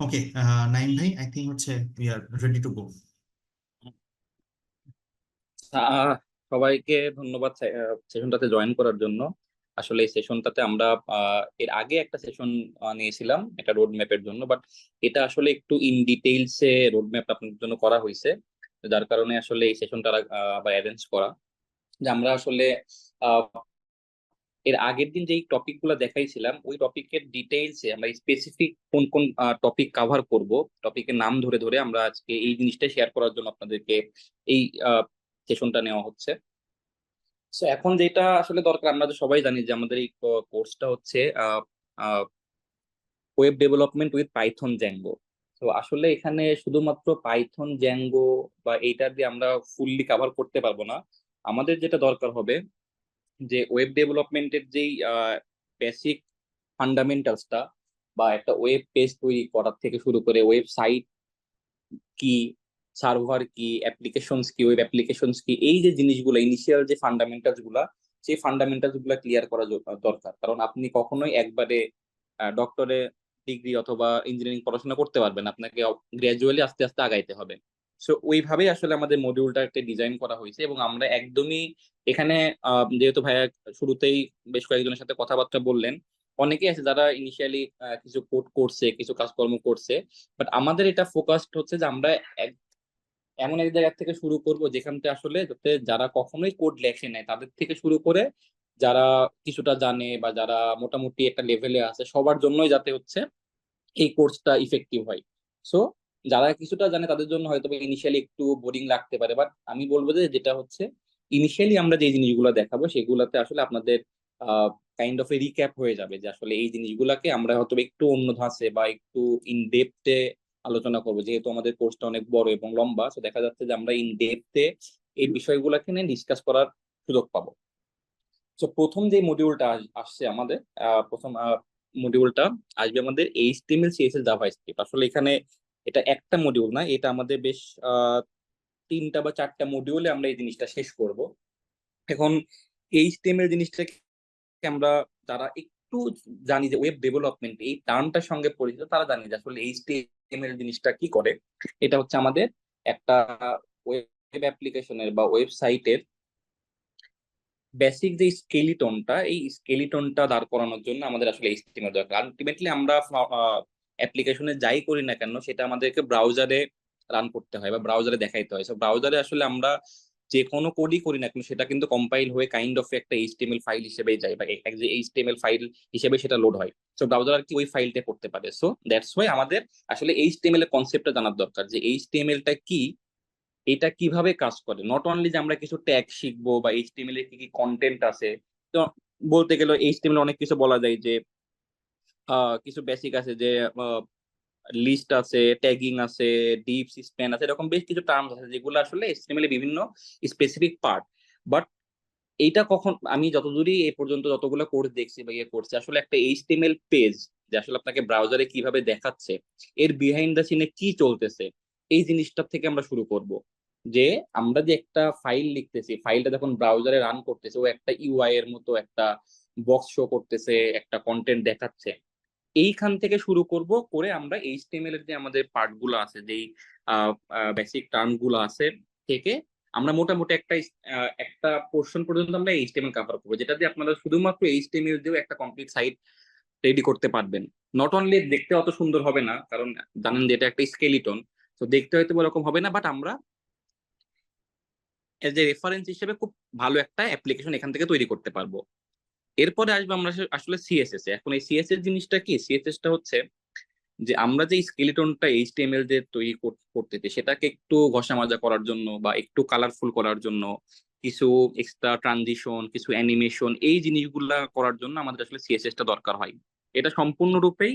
ওকে নাইম ভাই I think হচ্ছে we are ready to go সবাইকে ধন্যবাদ সেশনটাতে জয়েন করার জন্য। আসলে এই সেশনটাতে আমরা এর আগে একটা সেশন নিয়েছিলাম, এটা রোড ম্যাপের জন্য বাট এটা আসলে একটু ইন ডিটেইলস রোড ম্যাপ আপনাদের জন্য করা হয়েছে। যার কারণে আসলে এই সেশনটা আবার অ্যারেঞ্জ করা। যে আমরা আসলে এর আগের দিন যেই টপিকগুলো দেখাইছিলাম, ওই টপিকের ডিটেইলসে আমরা স্পেসিফিক কোন কোন টপিক কভার করব। টপিকের নাম ধরে ধরে আমরা আজকে এই জিনিসটা শেয়ার করার জন্য আপনাদেরকে এই সেশনটা নেওয়া হচ্ছে। সো এখন যেটা আসলে দরকার, আমরা তো সবাই জানি যে আমাদের এই কোর্সটা হচ্ছে web development with Python Django তো আসলে এখানে শুধুমাত্র পাইথন জ্যাঙ্গো বা এইটা দিয়ে আমরা ফুললি কভার করতে পারব না। আমাদের যেটা দরকার হবে যে ওয়েব ডেভেলপমেন্টের যেই বেসিক ফান্ডামেন্টালসটা বা একটা ওয়েব পেজ তৈরি করার থেকে শুরু করে ওয়েবসাইট কি সার্ভার কি অ্যাপ্লিকেশনস কি ওয়েব অ্যাপ্লিকেশনস কি, এই যে জিনিসগুলো ইনিশিয়াল যে ফান্ডামেন্টালসগুলা, সেই ফান্ডামেন্টালসগুলা ক্লিয়ার করা দরকার। কারণ আপনি কখনোই একবারে ডক্টরে ডিগ্রি অথবা ইঞ্জিনিয়ারিং পড়াশোনা করতে পারবেন আপনাকে গ্র্যাজুয়ালি আস্তে আস্তে আগাইতে হবে। সো ওইভাবেই আসলে আমাদের মডিউলটা একটা ডিজাইন করা হয়েছে এবং আমরা একদমই এখানে যেহেতু ভাইয়া শুরুতেই বেশ কয়েকজনের সাথে কথাবার্তা বললেন, অনেকেই আছে যারা ইনিশিয়ালি কিছু কোড করছে, কিছু কাজকর্ম করছে বাট আমাদের এটা ফোকাসড হচ্ছে যে আমরা এমন এক জায়গা থেকে শুরু করব যেখান থেকে আসলে যাতে যারা কখনোই কোড লেখে নেয় তাদের থেকে শুরু করে যারা কিছুটা জানে বা যারা মোটামুটি একটা লেভেলে আছে, সবার জন্যই যাতে হচ্ছে এই কোর্সটা ইফেক্টিভ হয়। সো যারা কিছুটা জানে তাদের জন্য হয়তো ইনিশিয়ালি একটু বোরিং লাগতে পারে। বাট আমি বলব যে যেটা হচ্ছে ইনিশিয়ালি আমরা যে জিনিসগুলো দেখাবো, সেগুলোতে আসলে আপনাদের কাইন্ড অফ এ রিক্যাপ হয়ে যাবে যে আসলে এই জিনিসগুলোকে আমরা হয়তো একটু অন্য ধাঁচে বা একটু ইন ডেপথে আলোচনা করব। যেহেতু আমাদের কোর্সটা অনেক বড় এবং লম্বা তো দেখা যাচ্ছে যে আমরা ইন ডেপথে এই বিষয়গুলোকে নিয়ে ডিসকাস করার সুযোগ পাবো। তো প্রথম যে মডিউলটা আসছে আমাদের প্রথম মডিউলটা আসবে আমাদের এইচটিএমএল সিএসএস জাভা স্ক্রিপ্ট আসলে এখানে এটা একটা মডিউল না, এটা আমাদের বেশ তিনটা বা চারটা মডিউলে আমরা এই জিনিসটা শেষ করব। এখন এইচটিএমএল জিনিসটাকে আমরা যারা একটু জানি যে ওয়েব ডেভেলপমেন্ট এই টার্মটার সঙ্গে পরিচিত, তারা জানি যে আসলে এইচটিএমএল জিনিসটা কি করে। এটা হচ্ছে আমাদের একটা ওয়েব অ্যাপ্লিকেশনের বা ওয়েবসাইটের বেসিক যে স্কেলিটনটা এই স্কেলিটনটা দাঁড় করানোর জন্য আমাদের আসলে এইচটিএমএল দরকার। আলটিমেটলি আমরা অ্যাপ্লিকেশনে যাই করি না কেন, সেটা আমাদেরকে ব্রাউজারে রান করতে হয় বা ব্রাউজারে দেখাইতে হয়। সো ব্রাউজারে আসলে আমরা যে কোনো কোডই করি না কেন, সেটা কিন্তু কম্পাইল হয়ে কাইন্ড অফ একটা এইচটিএমএল ফাইল হিসেবেই যায় বা এইচটিএমএল ফাইল হিসেবে সেটা লোড হয়। সো ব্রাউজার আর কি ওই ফাইলটা করতে পারে। সো দ্যাটস ওয়াই আমাদের আসলে এইচটিএমএল এর কনসেপ্টটা জানার দরকার যে এইচটিএমএলটা কি, এটা কীভাবে কাজ করে। নট অনলি যে আমরা কিছু ট্যাগ শিখব বা এইচটিএমএল এর কি কি কন্টেন্ট আছে, তো বলতে গেলে এইচটিএমএল অনেক কিছু বলা যায় যে কিছু বেসিক আছে যে লিস্ট আছে ট্যাগিং আছে ডিপ স্প্যান আছে, এরকম বেশ কিছু টার্মস আছে যেগুলো আসলে এসটিএমএল এর বিভিন্ন স্পেসিফিক পার্ট বাট এইটা কখন, আমি যতদূরই এই পর্যন্ত যতগুলো কোর্স দেখছি বা ইয়ে করছি, আসলে একটা এইচটিএমএল পেজ যে আসলে আপনাকে ব্রাউজারে কীভাবে দেখাচ্ছে, এর বিহাইন্ড দ্য সিনে কি চলতেছে, এই জিনিসটার থেকে আমরা শুরু করব। যে আমরা যে একটা ফাইল লিখতেছি ফাইলটা যখন ব্রাউজারে রান করতেছে, ও একটা ইউআই এর মতো একটা বক্স শো করতেছে, একটা কন্টেন্ট দেখাচ্ছে এইখান থেকে শুরু করব করে আমরা এইচটিএমএল এর যে আমাদের পার্টগুলো আছে, যেই বেসিক টার্মগুলো আছে থেকে আমরা মোটামুটি একটা একটা পোর্শন পর্যন্ত আমরা এইচটিএমএল কভার করব, যেটা দিয়ে আপনারা শুধুমাত্র এইচটিএমএল দিয়েও একটা কমপ্লিট সাইট রেডি করতে পারবেন। নট অনলি দেখতে অত সুন্দর হবে না, কারণ জানেন যে এটা একটা স্কেলিটন তো দেখতে হয়তো এরকম হবে না বাট আমরা এজ এ রেফারেন্স হিসেবে খুব ভালো একটা অ্যাপ্লিকেশন এখান থেকে তৈরি করতে পারব। এরপরে আসবে আমরা আসলে সিএসএস এখন এই সিএসএস জিনিসটা কি? সিএসএস টা হচ্ছে যে আমরা যে স্কেলিটনটা এইচটিএমএল দিয়ে তৈরি করতেছি, সেটাকে একটু ঘষা মাজা করার জন্য বা একটু কালারফুল করার জন্য, কিছু এক্সট্রা ট্রানজিশন কিছু অ্যানিমেশন এই জিনিসগুলা করার জন্য আমাদের আসলে সিএসএস টা দরকার হয়। এটা সম্পূর্ণরূপেই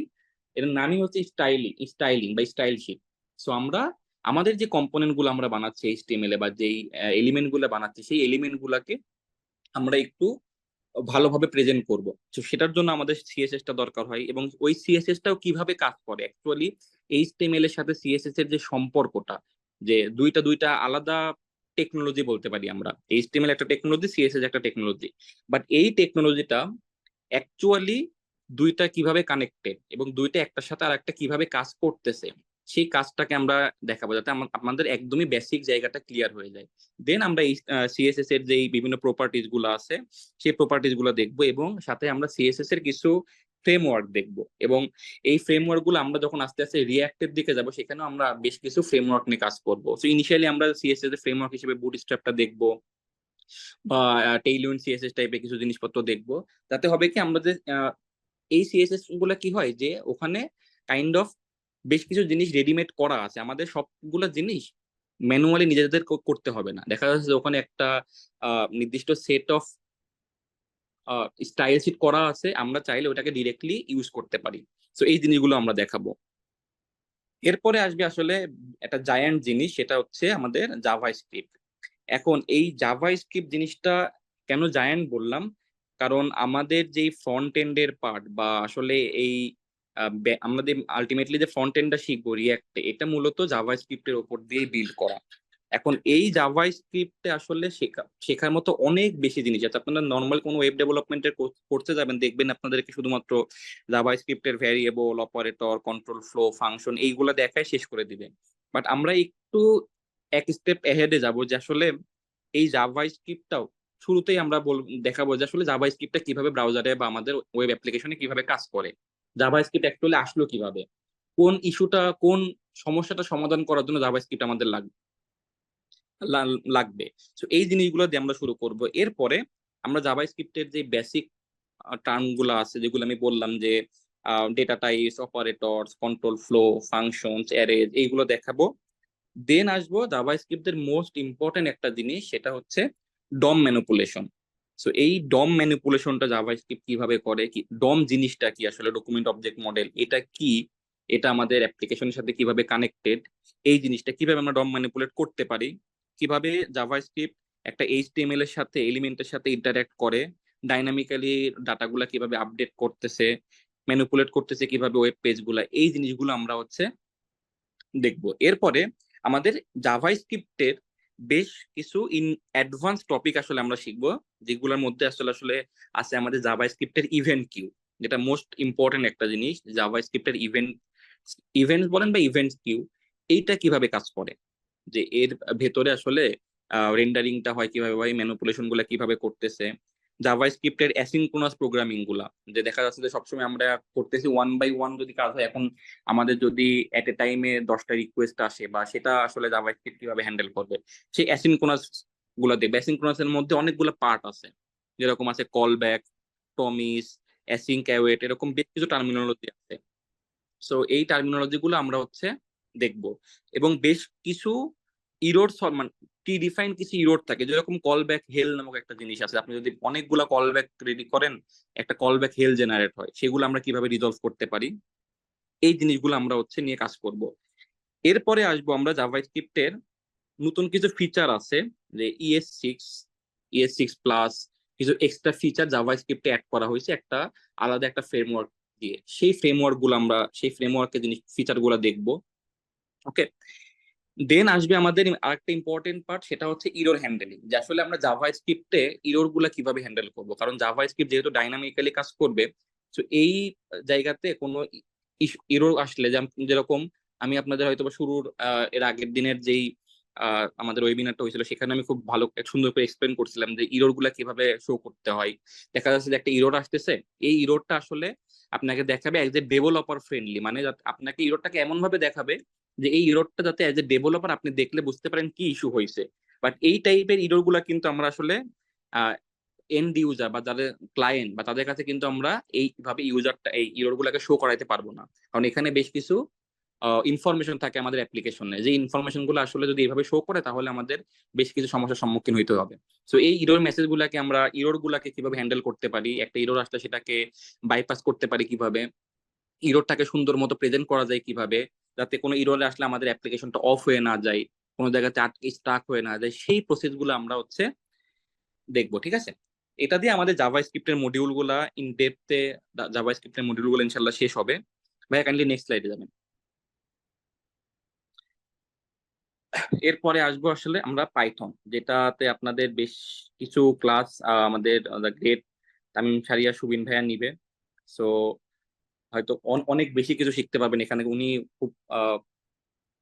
এর নামই হচ্ছে স্টাইলিং স্টাইলিং বা স্টাইল শিট। সো আমরা, আমাদের যে কম্পোনেন্টগুলো আমরা বানাচ্ছি এইচটিএমএল এ বা যেই এলিমেন্টগুলো বানাচ্ছি, সেই এলিমেন্ট গুলাকে আমরা একটু ভালোভাবে প্রেজেন্ট করব। তো সেটার জন্য আমাদের সিএসএস টা দরকার হয় এবং ওই সিএসএস টাও কীভাবে কাজ করে? অ্যাকচুয়ালি এইচটিএমএল এর সাথে সিএসএস এর যে সম্পর্কটা, যে দুইটা দুইটা আলাদা টেকনোলজি বলতে পারি আমরা। এইচটিএমএল একটা টেকনোলজি সিএসএস একটা টেকনোলজি বাট এই টেকনোলজিটা অ্যাকচুয়ালি দুইটা কীভাবে কানেক্টেড এবং দুইটা একটার সাথে আর একটা কীভাবে কাজ করতেছে সেই কাজটাকে আমরা দেখাবো যাতে আমা- আমাদের একদমই বেসিক জায়গাটা ক্লিয়ার হয়ে যায়। দেন আমরা এই সিএসএস এর যে বিভিন্ন প্রপার্টিজগুলো আছে, সেই প্রপার্টিজগুলো দেখব এবং সাথে আমরা সিএসএস এর কিছু ফ্রেমওয়ার্ক দেখব। এবং এই ফ্রেমওয়ার্কগুলো আমরা যখন আস্তে আস্তে রিয়াক্টের দিকে যাব, সেখানেও আমরা বেশ কিছু ফ্রেমওয়ার্ক নিয়ে কাজ করব। সো ইনিশিয়ালি আমরা সিএসএস এর ফ্রেমওয়ার্ক হিসেবে বুট বুটস্ট্র্যাপটা দেখব, বা টেইলউইন সিএসএস টাইপের কিছু জিনিসপত্র দেখব। তাতে হবে কি আমাদের এই সিএসএসগুলো কি হয় যে, ওখানে কাইন্ড অফ বেশ কিছু জিনিস রেডিমেড করা আছে। আমাদের সবগুলো জিনিস ম্যানুয়ালি নিজেদের করতে হবে না। দেখা যাচ্ছে যে ওখানে একটা নির্দিষ্ট সেট অফ স্টাইল শিট করা আছে। আমরা চাইলে ওটাকে ডিরেক্টলি ইউজ করতে পারি। সো এই জিনিসগুলো আমরা দেখাবো। এরপরে আসবে আসলে একটা জায়ান্ট জিনিস, সেটা হচ্ছে আমাদের জাভা স্ক্রিপ্ট এখন এই জাভা স্ক্রিপ্ট জিনিসটা কেন জায়ান্ট বললাম? কারণ আমাদের যেই ফ্রন্ট এন্ডের পার্ট বা আসলে এই আমাদের আলটিমেটলি যে ফ্রন্ট এন্ডটা শিখব রিয়াক্টে এটা মূলত জাভা স্ক্রিপ্টের উপর দিয়ে বিল্ড করা। এখন এই জাভা স্ক্রিপ্টে আসলে শেখা, শেখার মতো অনেক বেশি জিনিস আছে। আপনারা নর্মাল কোনো ওয়েব ডেভেলপমেন্টের করতে যাবেন, দেখবেন আপনাদেরকে শুধুমাত্র জাভা স্ক্রিপ্টের variable operator control flow function এইগুলো দেখায় শেষ করে দিবে। বাট আমরা একটু এক স্টেপ এহেডে যাব যে আসলে এই জাভা স্ক্রিপ্টটাও শুরুতেই আমরা দেখাবো যে আসলে জাভা স্ক্রিপ্টটা কীভাবে ব্রাউজারে বা আমাদের ওয়েব অ্যাপ্লিকেশনে কীভাবে কাজ করে। জাভা স্ক্রিপ্ট অ্যাকচুয়ালি আসলো কীভাবে? কোন ইস্যুটা কোন সমস্যাটা সমাধান করার জন্য জাভা স্ক্রিপ্ট আমাদের লাগবে লাগবে। তো এই জিনিসগুলো দিয়ে আমরা শুরু করব। এরপরে আমরা জাভা স্ক্রিপ্টের যে বেসিক টার্মগুলো আছে, যেগুলো আমি বললাম যে data types operators control flow functions arrays এইগুলো দেখাবো। দেন আসব জাভা স্ক্রিপ্টের মোস্ট ইম্পর্টেন্ট একটা জিনিস, সেটা হচ্ছে ডম ম্যানিপুলেশন সো এই ডম ম্যানিপুলেশনটা জাভা স্ক্রিপ্ট কীভাবে করে? কি ডম জিনিসটা কি? আসলে ডকুমেন্ট অবজেক্ট মডেল এটা কি? এটা আমাদের অ্যাপ্লিকেশনের সাথে কীভাবে কানেক্টেড এই জিনিসটা কীভাবে আমরা ডম ম্যানিপুলেট করতে পারি? কীভাবে জাভা স্ক্রিপ্ট একটা এইচটিএমএল এর সাথে এলিমেন্টের সাথে ইন্টারঅ্যাক্ট করে? ডাইনামিক্যালি ডাটাগুলা কীভাবে আপডেট করতেছে? ম্যানিপুলেট করতেছে কীভাবে ওয়েব পেজগুলা এই জিনিসগুলো আমরা হচ্ছে দেখব। এরপরে আমাদের জাভা স্ক্রিপ্টের বেশ কিছু ইন অ্যাডভান্স টপিক আসলে আমরা শিখব, যেগুলোর মধ্যে আসলে আসলে আছে আমাদের জাভা স্ক্রিপ্টের ইভেন্ট কিউ যেটা মোস্ট ইম্পর্টেন্ট একটা জিনিস জাভা স্ক্রিপ্টের ইভেন্ট ইভেন্ট বলেন বা ইভেন্ট কিউ এইটা কীভাবে কাজ করে? যে এর ভেতরে আসলে রেন্ডারিংটা হয় কীভাবে বা ম্যানুপুলেশনগুলা কীভাবে করতেছে জাভা স্ক্রিপ্টের অ্যাসিনক্রোনাস প্রোগ্রামিংগুলা, যে দেখা যাচ্ছে যে সবসময় আমরা করতেছি ওয়ান বাই ওয়ান যদি কাজ হয়, এখন আমাদের যদি এট এ টাইমে দশটা রিকোয়েস্ট আসে বা সেটা আসলে জাভা স্ক্রিপ্ট কীভাবে হ্যান্ডেল করবে, সেই অ্যাসিনক্রোনাসগুলা দেখবে। অ্যাসিনক্রোনাস এর মধ্যে অনেকগুলো পার্ট আছে, যেরকম আছে call back promise async await এরকম বেশ কিছু টার্মিনোলজি আছে। সো এই টার্মিনোলজি গুলো আমরা হচ্ছে দেখব। এবং বেশ কিছু ইরোর মানে কি ডিফাইন কিছু ইরোড থাকে? যেরকম কল ব্যাক হেল নামক একটা জিনিস আছে। আপনি যদি অনেকগুলা কল ব্যাক রেডি করেন, একটা কল ব্যাক হেল জেনারেট হয়, সেগুলো আমরা কীভাবে রিজলভ করতে পারি? এই জিনিসগুলো আমরা হচ্ছে নিয়ে কাজ করব। এরপরে আসব আমরা জাভা স্ক্রিপ্টের নতুন কিছু ফিচার আছে, যে ES six ES six plus কিছু এক্সট্রা ফিচার জাভা স্ক্রিপ্টে অ্যাড করা হয়েছে একটা আলাদা একটা ফ্রেমওয়ার্ক দিয়ে। সেই ফ্রেমওয়ার্কগুলো আমরা, সেই ফ্রেমওয়ার্কের জিনিস ফিচারগুলো দেখব। ওকে দেন আসবে আমাদের আরেকটা ইম্পর্টেন্ট পার্ট সেটা হচ্ছে ইরোর হ্যান্ডেলিং যে আসলে আমরা জাভা স্ক্রিপ্টে ইরোরগুলা কীভাবে হ্যান্ডেল করব? কারণ জাভা স্ক্রিপ্ট যেহেতু ডাইনামিক্যালি কাজ করবে তো এই জায়গাতে কোনো ইরোর আসলে যেরকম আমি আপনাদের হয়তো শুরুর এর আগের দিনের যেই আমাদের ওয়েবিনারটা হয়েছিল, সেখানে আমি খুব ভালো সুন্দর করে এক্সপ্লেন করছিলাম যে ইরোরগুলা কীভাবে শো করতে হয়। দেখা যাচ্ছে যে একটা ইরোর আসতেছে, এই ইরোরটা আসলে আপনাকে দেখাবে অ্যাজ এ ডেভেলপার ফ্রেন্ডলি মানে আপনাকে ইরোরটাকে এমন ভাবে দেখাবে যে এই ইরোরটা যাতে অ্যাজ এ ডেভেলপার আপনি দেখলে বুঝতে পারেন কি ইস্যু হয়েছে বাট এই টাইপের ইরোরগুলা কিন্তু আমরা আসলে এন্ড ইউজার বা যাদের ক্লায়েন্ট বা তাদের কাছে কিন্তু আমরা এইভাবে ইউজারটা এই ইরোর গুলাকে শো করাইতে পারব না। কারণ এখানে বেশ কিছু ইনফরমেশন থাকে আমাদের অ্যাপ্লিকেশনে যে ইনফরমেশনগুলো আসলে যদি এইভাবে শো করে, তাহলে আমাদের বেশ কিছু সমস্যার সম্মুখীন হইতে হবে। সো এই ইরোর মেসেজ গুলাকে আমরা ইরোর গুলাকে কীভাবে হ্যান্ডেল করতে পারি, একটা ইরোর আসলে সেটাকে বাইপাস করতে পারি কীভাবে ইরোরটাকে সুন্দর মতো প্রেজেন্ট করা যায় কীভাবে যাতে কোনো ইরোরে আসলে আমাদের অ্যাপ্লিকেশনটা অফ হয়ে না যায়, কোনো জায়গাতে আটকে স্টাক হয়ে না যায়, সেই প্রসেসগুলো আমরা হচ্ছে দেখব, ঠিক আছে? এটা দিয়ে আমাদের জাভা স্ক্রিপ্টের মডিউলগুলা ইন ডেপথে জাভা স্ক্রিপ্টের মডিউলগুলো ইনশাল্লাহ শেষ হবে। ভাইয়া কাইন্ডলি নেক্সট স্লাইডে যাবেন। এরপরে আসব আসলে আমরা পাইথন যেটাতে আপনাদের বেশ কিছু ক্লাস আমাদের গ্রেট তামিম সারিয়া সুবিন ভাইয়া নিবে। সো হয়তো অন- অনেক বেশি কিছু শিখতে পারবেন। এখানে উনি খুব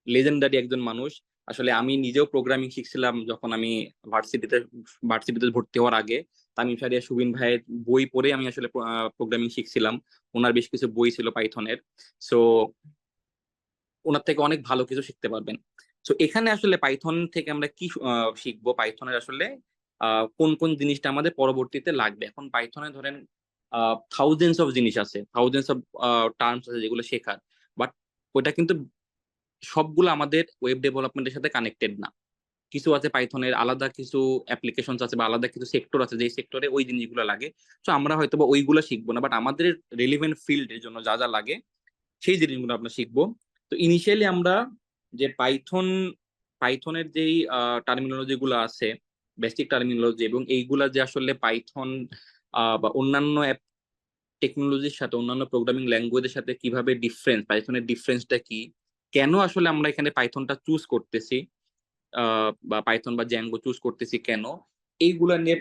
লেজেন্ডারি একজন মানুষ। আসলে আমি নিজেও প্রোগ্রামিং শিখছিলাম যখন আমি ভার্সিটিতে ভার্সিটিতে ভর্তি হওয়ার আগে। তামিম সারিয়া, সুবিন ভাইয়ের বই পড়ে আমি আসলে প্রোগ্রামিং শিখছিলাম। ওনার বেশ কিছু বই ছিল পাইথনের। সো ওনার থেকে অনেক ভালো কিছু শিখতে পারবেন। সো এখানে আসলে পাইথন থেকে আমরা কি শিখব? পাইথনের আসলে কোন কোন জিনিসটা আমাদের পরবর্তীতে লাগবে? এখন পাইথনে ধরেন থাউজেন্ডস অফ জিনিস আছে থাউজেন্ডস অফ টার্মস আছে যেগুলো শেখার। বাট ওইটা কিন্তু সবগুলো আমাদের ওয়েব ডেভেলপমেন্টের সাথে কানেক্টেড না। কিছু আছে পাইথনের, আলাদা কিছু অ্যাপ্লিকেশন আছে বা আলাদা কিছু সেক্টর আছে যে সেক্টরে ওই জিনিসগুলো লাগে। তো আমরা হয়তো বা ওইগুলো শিখব না বাট আমাদের রেলিভেন্ট ফিল্ডের জন্য যা যা লাগে, সেই জিনিসগুলো আমরা শিখব। তো ইনিশিয়ালি আমরা যে পাইথন, পাইথনের যেই টার্মিনোলজি গুলো আছে বেসিক টার্মিনোলজি এবং এইগুলা যে আসলে পাইথন বা অন্যান্য অ্যাপ টেকনোলজির সাথে, অন্যান্য প্রোগ্রামিং ল্যাঙ্গুয়েজের সাথে কীভাবে ডিফারেন্স পাইথনের ডিফারেন্সটা কি? কেন আসলে আমরা এখানে পাইথনটা চুজ করতেছি? বা পাইথন বা জ্যাঙ্গো চুজ করতেছি কেন? এইগুলা নিয়ে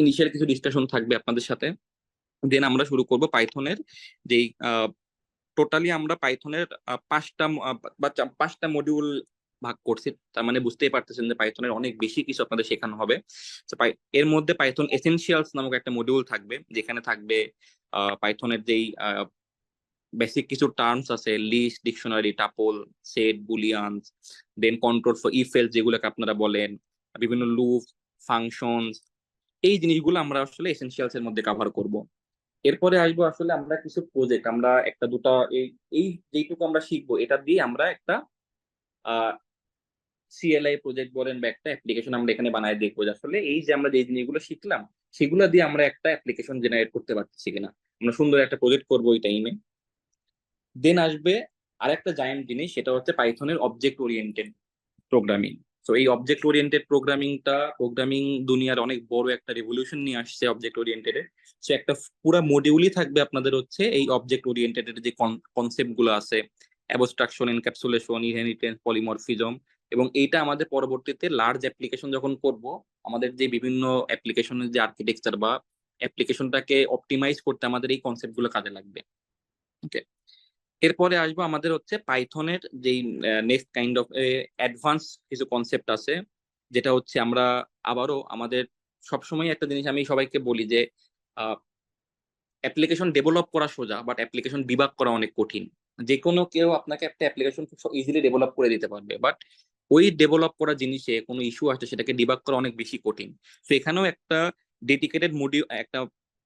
ইনিশিয়াল কিছু ডিসকাশন থাকবে আপনাদের সাথে। দেন আমরা শুরু করব পাইথনের যেই টোটালি আমরা পাইথনের পাঁচটা বা পাঁচটা মডিউল ভাগ করছি, তার মানে বুঝতেই পারতেছেন যে পাইথনের অনেক বেশি কিছু আপনাদের শেখানো হবে। এর মধ্যে পাইথন এসেনশিয়ালস নামক একটা মডিউল থাকবে, যেখানে থাকবে পাইথনের যেই বেসিক কিছু টার্মস আছে list dictionary tuple set booleans then control for if else যেগুলোকে আপনারা বলেন, বিভিন্ন লুপ ফাংশনস এই জিনিসগুলো আমরা আসলে এসেনশিয়ালস এর মধ্যে কভার করব। এরপরে আসব আসলে আমরা কিছু প্রজেক্ট আমরা একটা দুটা, এই এই যেইটুকু আমরা শিখব, এটা দিয়ে আমরা একটা সিএলআই প্রজেক্ট বলেন বা একটা অ্যাপ্লিকেশন আমরা এখানে বানায় দেখব আসলে এই যে আমরা যে জিনিসগুলো শিখলাম, সেগুলো দিয়ে আমরা একটা অ্যাপ্লিকেশন জেনারেট করতে পারতেছি কিনা। আমরা সুন্দর একটা প্রজেক্ট করব ওই টাইমে দেন আসবে আরেকটা জায়েন্ট জিনিস, সেটা হচ্ছে পাইথনের অবজেক্ট ওরিয়েন্টেড প্রোগ্রামিং সো এই অবজেক্ট ওরিয়েন্টেড প্রোগ্রামিংটা প্রোগ্রামিং দুনিয়ার অনেক বড় একটা রেভলিউশন নিয়ে আসছে অবজেক্ট ওরিয়েন্টেড সো একটা পুরো মডিউলই থাকবে আপনাদের হচ্ছে এই অবজেক্ট ওরিয়েন্টেড যে কনসেপ্টগুলো আছে। অ্যাবস্ট্রাকশন এনক্যাপসুলেশন ইনহেরিটেন্স পলিমরফিজম এবং এইটা আমাদের পরবর্তীতে লার্জ অ্যাপ্লিকেশন যখন করব, আমাদের যে বিভিন্ন অ্যাপ্লিকেশনের যে আর্কিটেকচার বা অ্যাপ্লিকেশনটাকে অপটিমাইজ করতে আমাদের এই কনসেপ্টগুলো কাজে লাগবে। ওকে এরপরে আসব আমাদের হচ্ছে পাইথনের যেই নেক্সট কাইন্ড অফ অ্যাডভান্স কিছু কনসেপ্ট আছে, যেটা হচ্ছে আমরা আবারও আমাদের সবসময় একটা জিনিস আমি সবাইকে বলি যে অ্যাপ্লিকেশন ডেভেলপ করা সোজা বাট অ্যাপ্লিকেশন ডিবাগ করা অনেক কঠিন। যে কোনো কেউ আপনাকে একটা অ্যাপ্লিকেশন খুব ইজিলি ডেভেলপ করে দিতে পারবে বাট ওই ডেভেলপ করা জিনিসে কোনো ইস্যু আসছে, সেটাকে ডিবাগ করা অনেক বেশি কঠিন। তো এখানেও একটা ডেডিকেটেড মডিউল একটা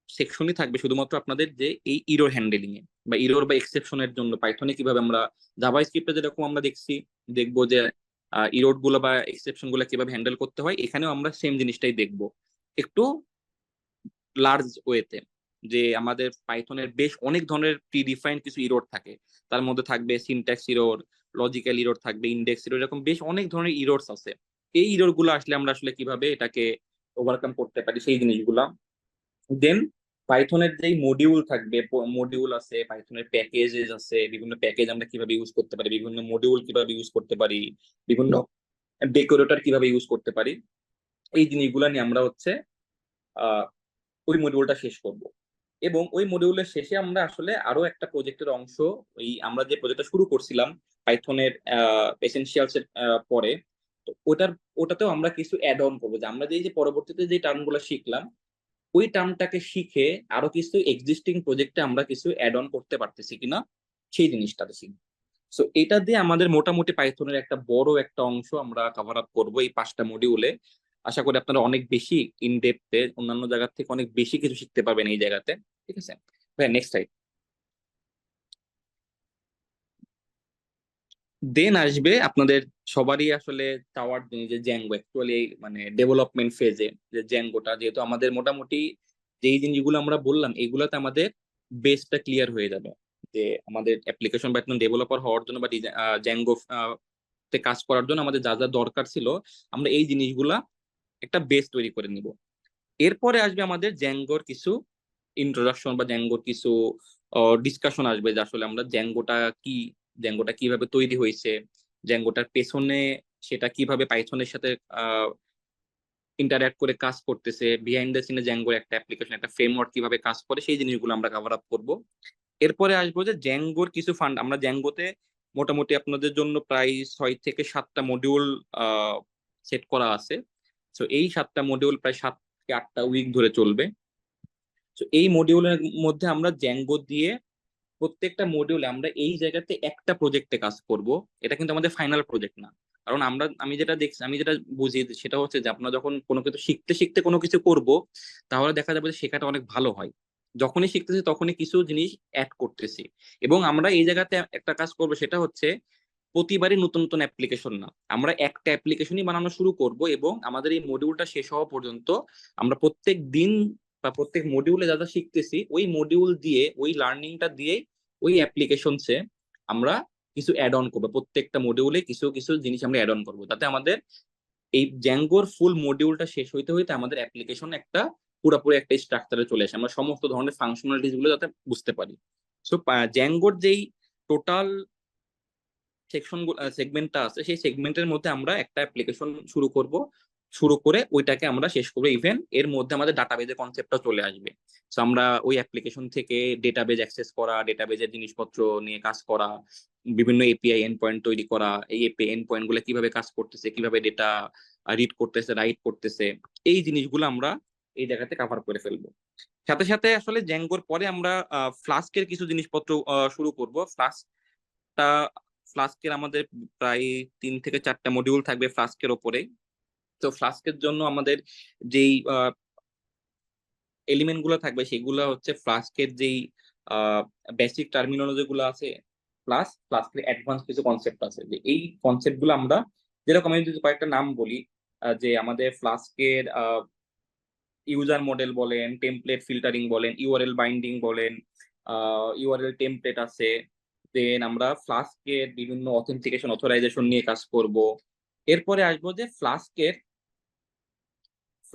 সেকশনই থাকবে শুধুমাত্র আপনাদের যে এই ইরোর হ্যান্ডেলিং এ, বা ইরোর বা এক্সেপশনের জন্য পাইথনে কীভাবে আমরা জাভা স্ক্রিপ্টে যেরকম আমরা দেখছি, দেখব যে ইরোডগুলো বা এক্সেপশনগুলো কীভাবে হ্যান্ডেল করতে হয়, এখানেও আমরা সেম জিনিসটাই দেখব। একটু লার্জ ওয়েতে যে আমাদের পাইথনের বেশ অনেক ধরনের প্রি ডিফাইন্ড কিছু ইরোড থাকে। তার মধ্যে থাকবে সিনট্যাক্স ইরোড লজিক্যাল ইরোড থাকবে ইন্ডেক্স ইরোড এরকম বেশ অনেক ধরনের ইরোডস আছে। এই ইরোডগুলো আসলে আমরা আসলে কীভাবে এটাকে ওভারকাম করতে পারি সেই জিনিসগুলা। দেন পাইথনের যেই মডিউল থাকবে মডিউল আছে পাইথনের প্যাকেজেস আছে, বিভিন্ন প্যাকেজ আমরা কীভাবে ইউজ করতে পারি, বিভিন্ন মডিউল কীভাবে ইউজ করতে পারি, বিভিন্ন ডেকোরেটর কীভাবে ইউজ করতে পারি, এই জিনিসগুলো নিয়ে আমরা হচ্ছে ওই মডিউলটা শেষ করব। এবং ওই মডিউলের শেষে আমরা আসলে আরও একটা প্রজেক্টের অংশ, ওই আমরা যে প্রজেক্টটা শুরু করছিলাম পাইথনের এসেনশিয়ালস এর পরে, তো ওটার, ওটাতেও আমরা কিছু অ্যাড অন করব। যে আমরা যে যে পরবর্তীতে যে টার্মগুলো শিখলাম, ওই টার্মটাকে শিখে আরও কিছু এক্সিস্টিং প্রজেক্টে আমরা কিছু অ্যাড অন করতে পারতেছি কিনা, সেই জিনিসটাতে শিখব। সো এটা দিয়ে আমাদের মোটামুটি পাইথনের একটা বড় একটা অংশ আমরা কভার আপ করব এই পাঁচটা মডিউলে আশা করি আপনারা অনেক বেশি ইন ডেপথে অন্যান্য জায়গার থেকে অনেক বেশি কিছু শিখতে পারবেন এই জায়গাতে। ঠিক আছে? ভাই নেক্সট সাইড দেন আসবে আপনাদের সবারই আসলে চাওয়ার জিনিস যে জ্যাঙ্গো অ্যাকচুয়ালি মানে ডেভেলপমেন্ট ফেজে যে জ্যাঙ্গোটা যেহেতু আমাদের মোটামুটি যেই জিনিসগুলো আমরা বললাম, এগুলোতে আমাদের বেসটা ক্লিয়ার হয়ে যাবে। যে আমাদের অ্যাপ্লিকেশন বা একজন ডেভেলপার হওয়ার জন্য বা জ্যাঙ্গো তে কাজ করার জন্য আমাদের যা যা দরকার ছিল, আমরা এই জিনিসগুলা একটা বেস তৈরি করে নিব। এরপরে আসবে আমাদের জ্যাঙ্গোর কিছু ইন্ট্রোডাকশন বা জ্যাঙ্গোর কিছু ডিসকাশন আসবে যে আসলে আমরা জ্যাঙ্গোটা কি জ্যাঙ্গোটা কীভাবে তৈরি হয়েছে জ্যাঙ্গোটার পেছনে সেটা কীভাবে পাইথনের সাথে ইন্টারঅ্যাক্ট করে কাজ করতেছে বিহাইন্ড দ্য সিনে জ্যাঙ্গোর একটা অ্যাপ্লিকেশন একটা ফ্রেমওয়ার্ক কীভাবে কাজ করে, সেই জিনিসগুলো আমরা কভার আপ করব। এরপরে আসব যে জ্যাঙ্গোর কিছু ফান্ড আমরা জ্যাঙ্গোতে মোটামুটি আপনাদের জন্য প্রায় ছয় থেকে সাতটা মডিউল সেট করা আছে। তো এই সাতটা মডিউল প্রায় সাত থেকে আটটা উইক ধরে চলবে। তো এই মডিউলের মধ্যে আমরা জ্যাঙ্গো দিয়ে প্রত্যেকটা মডিউলে আমরা এই জায়গাতে একটা প্রজেক্টে কাজ করব, এটা কিন্তু আমাদের ফাইনাল প্রজেক্ট না। কারণ আমরা, আমি যেটা দেখছি আমি যেটা বুঝি সেটা হচ্ছে যে আপনারা যখন কোনো কিছু শিখতে শিখতে কোনো কিছু করব, তাহলে দেখা যাবে যে শেখাটা অনেক ভালো হয়। যখনই শিখতেছি তখনই কিছু জিনিস অ্যাড করতেছি। এবং আমরা এই জায়গাতে একটা কাজ করব, সেটা হচ্ছে প্রতিবারই নতুন নতুন অ্যাপ্লিকেশন না। আমরা একটা অ্যাপ্লিকেশনই বানানো শুরু করব এবং আমাদের এই মডিউলটা শেষ হওয়া পর্যন্ত আমরা প্রত্যেক দিন বা প্রত্যেক মডিউলে যা যা শিখতেছি, ওই মডিউল দিয়ে, ওই লার্নিংটা দিয়ে ওই অ্যাপ্লিকেশনসে আমরা কিছু অ্যাড অন করব। প্রত্যেকটা মডিউলে কিছু কিছু জিনিস আমরা অ্যাড অন করব। তাতে আমাদের এই জ্যাঙ্গোর ফুল মডিউলটা শেষ হইতে হইতে আমাদের অ্যাপ্লিকেশন একটা পুরোপুরি একটা স্ট্রাকচারে চলে আসে। আমরা সমস্ত ধরনের ফাংশনালিটিসগুলো যাতে বুঝতে পারি। সো জ্যাঙ্গোর যেই টোটাল সেকশন সেগমেন্টটা আছে, সেই সেগমেন্টের মধ্যে আমরা একটা অ্যাপ্লিকেশন শুরু করব। শুরু করে ওইটাকে আমরা শেষ করব। ইভেন এর মধ্যে আমাদের ডাটাবেজের কনসেপ্টটা চলে আসবে। সো আমরা ওই অ্যাপ্লিকেশন থেকে ডেটাবেজ অ্যাক্সেস করা ডেটাবেজের জিনিসপত্র নিয়ে কাজ করা, বিভিন্ন এপিআই এন্ড পয়েন্ট তৈরি করা, এই এপিআই এন্ড পয়েন্টগুলো কীভাবে কাজ করতেছে, কীভাবে ডেটা রিড করতেছে রাইট করতেছে, এই জিনিসগুলো আমরা এই জায়গাতে কভার করে ফেলব। সাথে সাথে আসলে জ্যাঙ্গোর পরে আমরা ফ্লাস্কের কিছু জিনিসপত্র শুরু করব। ফ্লাস্কটা ফ্লাস্কের আমাদের প্রায় তিন থেকে চারটা মডিউল থাকবে ফ্লাস্কের ওপরে তো ফ্লাস্কের জন্য আমাদের যেই এলিমেন্টগুলো থাকবে সেগুলো হচ্ছে ফ্লাস্কের যেই বেসিক টার্মিনোলজি গুলো আছে প্লাস ফ্লাস্কের অ্যাডভান্স কিছু কনসেপ্ট আছে। যে এই কনসেপ্টগুলো আমরা যেরকম আমি যদি কয়েকটা নাম বলি যে আমাদের ফ্লাস্কের ইউজার মডেল বলেন টেমপ্লেট ফিল্টারিং বলেন ইউআরএল বাইন্ডিং বলেন ইউআরএল টেমপ্লেট আছে দেন আমরা ফ্লাস্কের বিভিন্ন অথেন্টিকেশন অথরাইজেশন নিয়ে কাজ করব। এরপরে আসব যে ফ্লাস্কের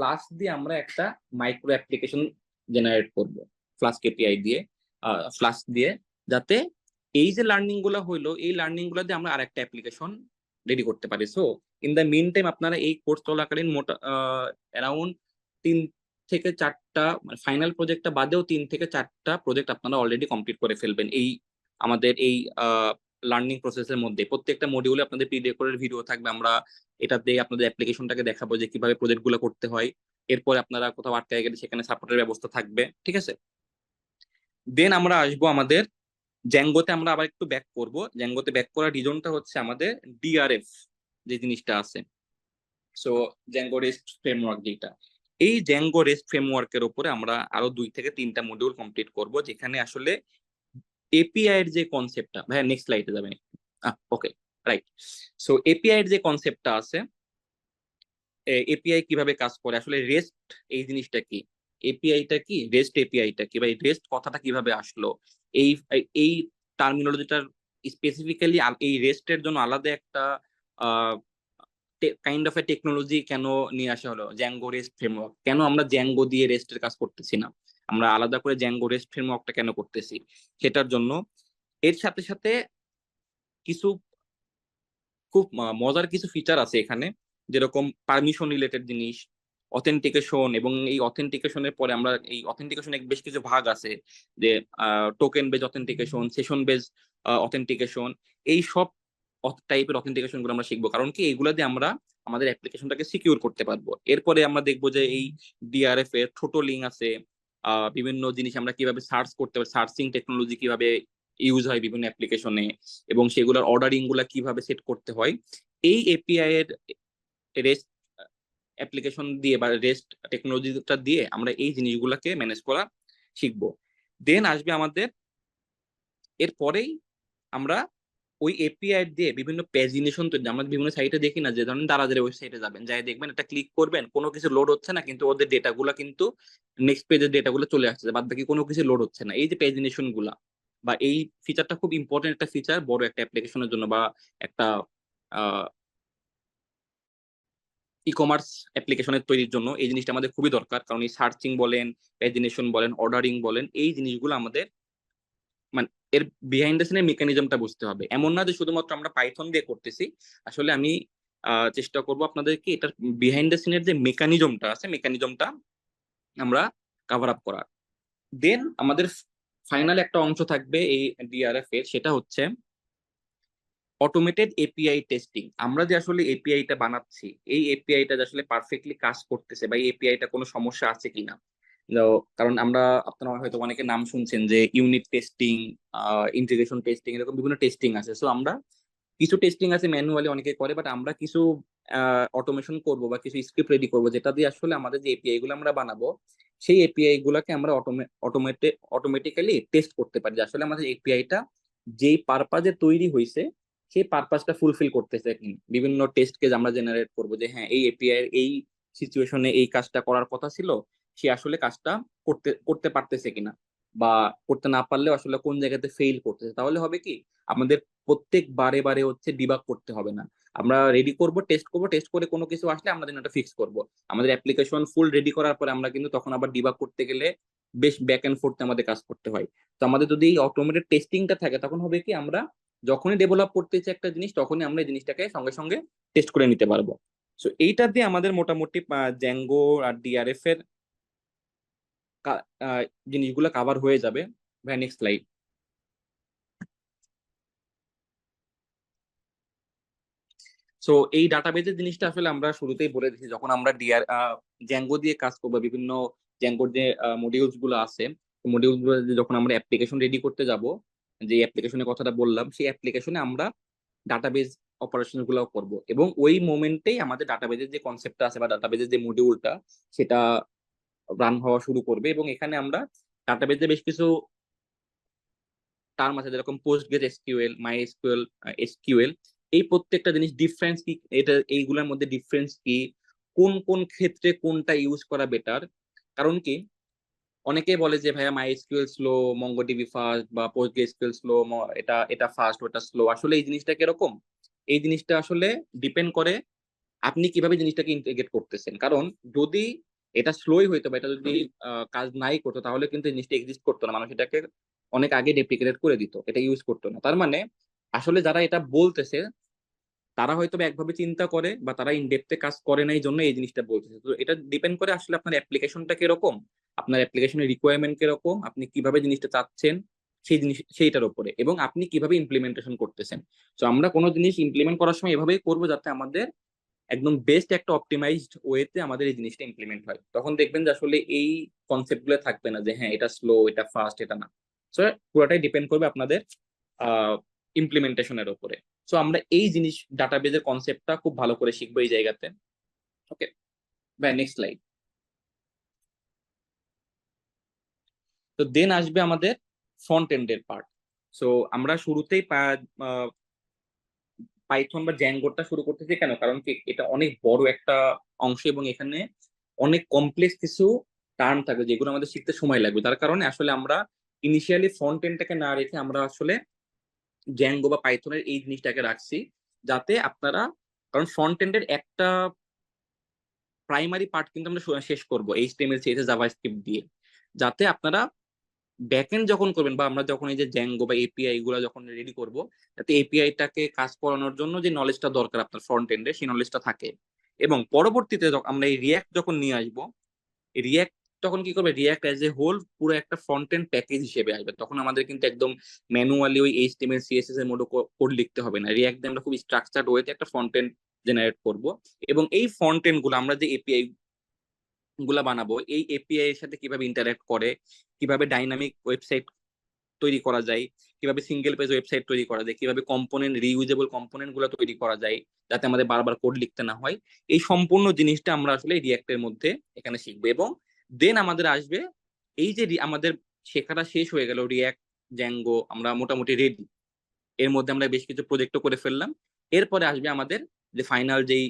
ফ্লাস্ক দিয়ে আমরা একটা মাইক্রো অ্যাপ্লিকেশন জেনারেট করব ফ্লাস্ক এপিআই দিয়ে। ফ্লাস্ক দিয়ে যাতে এই যে লার্নিংগুলো হইল, এই লার্নিংগুলো দিয়ে আমরা আরেকটা অ্যাপ্লিকেশন রেডি করতে পারি। So in the mean time আপনারা এই কোর্স চলাকালীন মোটা অ্যারাউন্ড তিন থেকে চারটা মানে ফাইনাল প্রজেক্টটা বাদেও তিন থেকে চারটা প্রজেক্ট আপনারা অলরেডি কমপ্লিট করে ফেলবেন। এই আমাদের এই লার্নিং প্রসেসের মধ্যে। প্রত্যেকটা মডিউলে আপনাদের প্রি ভিডিও থাকবে। আমরা এটা দিয়ে আপনাদের অ্যাপ্লিকেশনটাকে দেখাবো যে কীভাবে প্রজেক্টগুলো করতে হয়। এরপরে আপনারা কোথাও আটকায় গেলে সেখানে সাপোর্টের ব্যবস্থা থাকবে। ঠিক আছে? দেন আমরা আসব আমাদের জ্যাঙ্গোতে আমরা আবার একটু ব্যাক করব। জ্যাঙ্গোতে ব্যাক করার রিজনটা হচ্ছে আমাদের ডিআরএফ যে জিনিসটা আছে। সো জ্যাঙ্গো রেস্ট ফ্রেমওয়ার্ক যেটা। এই জ্যাঙ্গো রেস্ট ফ্রেমওয়ার্কের উপরে আমরা আরও দুই থেকে তিনটা মডিউল কমপ্লিট করব। যেখানে আসলে এপিআই এর যে কনসেপ্টটা ভাইয়া নেক্সট স্লাইডে যাবেন ওকে রাইট সো এপিআই এর যে কনসেপ্টটা আছে এপিআই কীভাবে কাজ করে? আসলে রেস্ট এই জিনিসটা কি? এপিআইটা কি? রেস্ট এপিআইটা কি? বা রেস্ট কথাটা কীভাবে আসলো? এই এই টার্মিনোলজিটার স্পেসিফিক্যালি এই রেস্টের জন্য আলাদা একটা কাইন্ড অফ এ টেকনোলজি কেন নিয়ে আসা হলো? জ্যাঙ্গো রেস্ট ফ্রেমওয়ার্ক কেন আমরা জ্যাঙ্গো দিয়ে রেস্টের কাজ করতেছি না? আমরা আলাদা করে জ্যাঙ্গো রেস্ট ফ্রেমওয়ার্কটা কেন করতেছি? সেটার জন্য। এর সাথে সাথে কিছু খুব মজার কিছু ফিচার আছে এখানে, যেরকম পারমিশন রিলেটেড জিনিস অথেন্টিকেশন এবং এই অথেন্টিকেশনের পরে আমরা এই অথেন্টিকেশনের বেশ কিছু ভাগ আছে, যে token base authentication session base authentication এই সব টাইপের অথেন্টিকেশনগুলো আমরা শিখব। কারণ কি? এইগুলো দিয়ে আমরা আমাদের অ্যাপ্লিকেশনটাকে সিকিউর করতে পারব। এরপরে আমরা দেখব যে এই ডিআরএফ এর ছোট লিঙ্ক আছে বিভিন্ন জিনিস আমরা কীভাবে সার্চ করতে পারি সার্চিং টেকনোলজি কীভাবে ইউজ হয় বিভিন্ন অ্যাপ্লিকেশনে এবং সেগুলোর অর্ডারিংগুলা কীভাবে সেট করতে হয়, এই এপিআই এর রেস্ট অ্যাপ্লিকেশন দিয়ে বা রেস্ট টেকনোলজিটা দিয়ে আমরা এই জিনিসগুলোকে ম্যানেজ করা শিখব। দেন আসবে আমাদের, এরপরেই আমরা ওই এপিআই দিয়ে বিভিন্ন পেজিনেশন তৈরি আমরা বিভিন্ন সাইটে দেখি না যে ধরেন দারাজের ওয়েবসাইটে যাবেন। যাই দেখবেন এটা ক্লিক করবেন, কোনো কিছু লোড হচ্ছে না, কিন্তু ওদের ডেটাগুলো কিন্তু নেক্সট পেজের ডেটাগুলো চলে আসছে। বাদ বাকি কোনো কিছু লোড হচ্ছে না। এই যে প্যাজিনেশনগুলা বা এই ফিচারটা খুব ইম্পর্টেন্ট একটা ফিচার বড় একটা অ্যাপ্লিকেশনের জন্য বা একটা ই কমার্স অ্যাপ্লিকেশনের তৈরির জন্য এই জিনিসটা আমাদের খুবই দরকার। কারণ এই সার্চিং বলেন পেজিনেশন বলেন অর্ডারিং বলেন, এই জিনিসগুলো আমাদের এর বিহাইন্ড দ্য সিনের মেকানিজমটা বুঝতে হবে। এমন না যে শুধুমাত্র আমরা পাইথন দিয়ে করতেছি। আসলে আমি চেষ্টা করব আপনাদেরকে এটার বিহাইন্ড দ্য সিনের যে মেকানিজমটা আছে মেকানিজমটা আমরা কভার আপ করার। দেন আমাদের ফাইনাল একটা অংশ থাকবে এই ডিআরএফ এর, সেটা হচ্ছে অটোমেটেড এপিআই টেস্টিং আমরা যে আসলে এপিআইটা বানাচ্ছি, এই এপিআইটা যে আসলে পারফেক্টলি কাজ করতেছে বা এই এপিআইটা কোনো সমস্যা আছে কিনা কারণ আমরা আপনারা হয়তো অনেকে নাম শুনছেন যে ইউনিট টেস্টিং ইন্টিগ্রেশন টেস্টিং এরকম বিভিন্ন টেস্টিং আছে। সো আমরা কিছু টেস্টিং আছে ম্যানুয়ালি অনেকে করে বাট আমরা কিছু অটোমেশন করব বা কিছু স্ক্রিপ্ট রেডি করব, যেটা দিয়ে আসলে আমাদের যে এপিআই গুলো আমরা বানাবো, সেই এপিআই গুলাকে আমরা অটোমেটে অটোমেটিক্যালি টেস্ট করতে পারি। যে আসলে আমাদের এপিআইটা যেই পারপাজে তৈরি হয়েছে সেই পারপাসটা ফুলফিল করতেছে বিভিন্ন টেস্ট কেস আমরা জেনারেট করব যে হ্যাঁ এই এপিআই এই সিচুয়েশনে এই কাজটা করার কথা ছিল সে আসলে কাজটা করতে করতে পারতেছে কিনা বা করতে না পারলেও আসলে কোন জায়গাতে ফেইল করতেছে। তাহলে হবে কি, আমাদের প্রত্যেক বারে বারে হচ্ছে ডিবাগ করতে হবে না। আমরা রেডি করব টেস্ট করব টেস্ট করে কোনো কিছু আসলে আমরা যেন এটা ফিক্স করব। আমাদের অ্যাপ্লিকেশন ফুল রেডি করার পরে আমরা কিন্তু তখন আবার ডিবাগ করতে গেলে বেশ ব্যাক এন্ড ফোর্থ আমাদের কাজ করতে হয়। তো আমাদের যদি এই অটোমেটেড টেস্টিংটা থাকে, তখন হবে কি আমরা যখনই ডেভেলপ করতেছি একটা জিনিস, তখনই আমরা এই জিনিসটাকে সঙ্গে সঙ্গে টেস্ট করে নিতে পারব। সো এইটা দিয়ে আমাদের মোটামুটি জ্যাঙ্গো আর ডিআরএফ এর জিনিসগুলো কাভার হয়ে যাবে ভাই নেক্সট স্লাইড সো এই ডাটাবেজের জিনিসটা আসলে আমরা শুরুতেই বলে দিচ্ছি যখন আমরা ডিআর জ্যাঙ্গো দিয়ে কাজ করব, বিভিন্ন জ্যাঙ্গোর যে মডিউলসগুলো আছে মডিউলসগুলো যখন আমরা অ্যাপ্লিকেশন রেডি করতে যাব, যে অ্যাপ্লিকেশনের কথাটা বললাম, সেই অ্যাপ্লিকেশনে আমরা ডাটাবেজ অপারেশনগুলো করব। এবং ওই মোমেন্টেই আমাদের ডাটাবেজের যে কনসেপ্টটা আছে বা ডাটাবেজের যে মডিউলটা সেটা রান হওয়া শুরু করবে এবং এখানে আমরা ডাটাবেজে বেশ কিছু টার্ম আছে যেরকম post get SQL my SQL SQL এই প্রত্যেকটা জিনিস ডিফারেন্স কি, এটা, এইগুলোর মধ্যে ডিফারেন্স কি, কোন কোন ক্ষেত্রে কোনটা ইউজ করা বেটার কারণ কি অনেকে বলে যে, ভাইয়া my SQL slow MongoDB fast বা পোস্ট এসকিউএল স্লো এটা এটা ফাস্ট ওটা স্লো আসলে এই জিনিসটা কীরকম? এই জিনিসটা আসলে ডিপেন্ড করে আপনি কীভাবে জিনিসটাকে ইন্টিগ্রেট করতেছেন। কারণ যদি এটা স্লোই হইতো বা এটা যদি আহ, কাজ নাই করতো তাহলে কিন্তু জিনিসটা এক্সিস্ট করতো না। মানুষ এটাকে অনেক আগে ডেপ্লিকেট করে দিত এটা ইউজ করতো না। তার মানে আসলে যারা এটা বলতেছে তারা হয়তো একভাবে চিন্তা করে বা তারা ইনডেপথে কাজ করে না এই জন্য এই জিনিসটা বলতেছে। তো এটা ডিপেন্ড করে আসলে আপনার অ্যাপ্লিকেশনটা কীরকম আপনার অ্যাপ্লিকেশনের রিকোয়ারমেন্ট কীরকম আপনি কীভাবে জিনিসটা চাচ্ছেন সেই জিনিস সেইটার উপরে এবং আপনি কীভাবে ইমপ্লিমেন্টেশন করতেছেন। তো আমরা কোনো জিনিস ইমপ্লিমেন্ট করার সময় এভাবেই করব যাতে আমাদের একদম বেস্ট একটা অপটিমাইজড ওয়েতে আমাদের এই জিনিসটা ইমপ্লিমেন্ট হয়। তখন দেখবেন যে আসলে এই কনসেপ্টগুলো থাকবে না যে হ্যাঁ এটা স্লো এটা ফাস্ট এটা না। সো পুরোটাই ডিপেন্ড করবে আপনাদের ইমপ্লিমেন্টেশনের উপরে। সো আমরা এই জিনিস ডাটাবেজের কনসেপ্টটা খুব ভালো করে শিখব এই জায়গাতে। ওকে ভাই নেক্সট স্লাইড তো দেন আসবে আমাদের ফ্রন্ট এন্ডের পার্ট সো আমরা শুরুতেই পাইথন বা জ্যাঙ্গোটা শুরু করতেছি কেন? কারণ কি এটা অনেক বড় একটা অংশ এবং এখানে অনেক কমপ্লেক্স কিছু টার্ম থাকে যেগুলো আমাদের শিখতে সময় লাগবে। তার কারণে আসলে আমরা ইনিশিয়ালি ফ্রন্ট এন্ডটাকে না রেখে আমরা আসলে জ্যাঙ্গো বা পাইথনের এই জিনিসটাকে রাখছি যাতে আপনারা, কারণ ফ্রন্ট এন্ডের একটা প্রাইমারি পার্ট কিন্তু আমরা শেষ করব এইচটিএমএল সিএসএস জাভাস্ক্রিপ্ট দিয়ে। যাতে আপনারা ব্যাকএন্ড যখন করবেন বা আমরা যখন এই যে জ্যাঙ্গো বা এপিআই গুলো যখন রেডি করব যাতে এপিআইটাকে কাজ করানোর জন্য যে নলেজটা দরকার আপনার ফ্রন্ট এন্ডে সেই নলেজটা থাকে। এবং পরবর্তীতে আমরা এই রিয়াক্ট যখন নিয়ে আসব রিয়াক্ট তখন কি করবে? রিয়াক্ট অ্যাজ এ হোল পুরো একটা ফ্রন্ট এন্ড প্যাকেজ হিসেবে আসবে। তখন আমাদের কিন্তু একদম ম্যানুয়ালি ওই এইচটিএমএল সিএসএস এর মধ্যে কোড লিখতে হবে না। রিয়াক্ট দিয়ে আমরা খুব স্ট্রাকচার্ড ওয়েতে একটা ফ্রন্ট এন্ড জেনারেট করব। এবং এই ফ্রন্ট এন্ডগুলো, আমরা যে এপিআই গুলা বানাবো। এই এপিআই এর সাথে কীভাবে ইন্টারঅ্যাক্ট করে, কীভাবে ডাইনামিক ওয়েবসাইট তৈরি করা যায়, কীভাবে সিঙ্গেল পেজ ওয়েবসাইট তৈরি করা যায়, কীভাবে কম্পোনেন্ট রিউজেবল কম্পোনেন্টগুলো তৈরি করা যায়, যাতে আমাদের বারবার কোড লিখতে না হয়, এই সম্পূর্ণ জিনিসটা আমরা আসলে রিয়াক্টের মধ্যে এখানে শিখব। এবং দেন আমাদের আসবে এই যে আমাদের শেখাটা শেষ হয়ে গেল রিয়াক্ট জ্যাঙ্গো আমরা মোটামুটি রেডি এর মধ্যে আমরা বেশ কিছু প্রজেক্টও করে ফেললাম। এরপরে আসবে আমাদের যে ফাইনাল যেই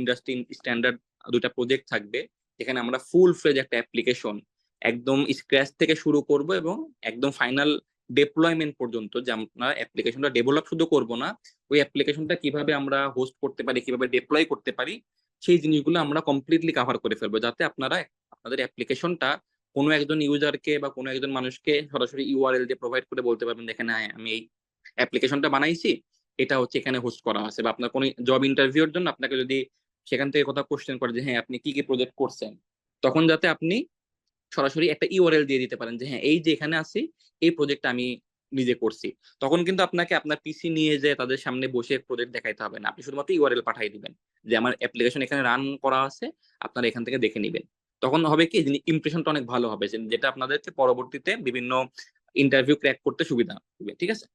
ইন্ডাস্ট্রি স্ট্যান্ডার্ড দুটা প্রজেক্ট থাকবে যেখানে আমরা ফুল ফ্লেজ একটা অ্যাপ্লিকেশন একদম স্ক্র্যাচ থেকে শুরু করব এবং একদম ফাইনাল ডেপ্লয়মেন্ট পর্যন্ত যে আমরা অ্যাপ্লিকেশনটা ডেভেলপ শুধু করব না, ওই অ্যাপ্লিকেশনটা কীভাবে আমরা হোস্ট করতে পারি, কীভাবে ডিপ্লয় করতে পারি, সেই জিনিসগুলো আমরা কমপ্লিটলি কাভার করে ফেলব যাতে আপনারা আপনাদের অ্যাপ্লিকেশনটা কোনো একজন ইউজারকে বা কোনো একজন মানুষকে সরাসরি ইউআরএল দিয়ে প্রোভাইড করে বলতে পারবেন দেখেন হ্যাঁ আমি এই অ্যাপ্লিকেশনটা বানাইছি, এটা হচ্ছে এখানে হোস্ট করা আছে বা আপনার কোনো জব ইন্টারভিউর জন্য আপনাকে যদি সেখান থেকে কথা কোশ্চেন করে যে হ্যাঁ আপনি কি কি প্রজেক্ট করছেন? তখন যাতে আপনি সরাসরি একটা ইউআরএল দিয়ে দিতে পারেন যে হ্যাঁ এই যে এখানে আছি, এই প্রজেক্ট আমি নিজে করছি। তখন কিন্তু আপনাকে আপনার পিসি নিয়ে যে তাদের সামনে বসে প্রজেক্ট দেখাইতে হবে না। আপনি শুধুমাত্র ইউআরএল পাঠিয়ে দিবেন যে, আমার অ্যাপ্লিকেশন এখানে রান করা আছে, আপনারা এখান থেকে দেখে নেবেন। তখন হবে কি ইমপ্রেশনটা অনেক ভালো হবে যেটা আপনাদেরকে পরবর্তীতে বিভিন্ন ইন্টারভিউ ক্র্যাক করতে সুবিধা হবে, ঠিক আছে?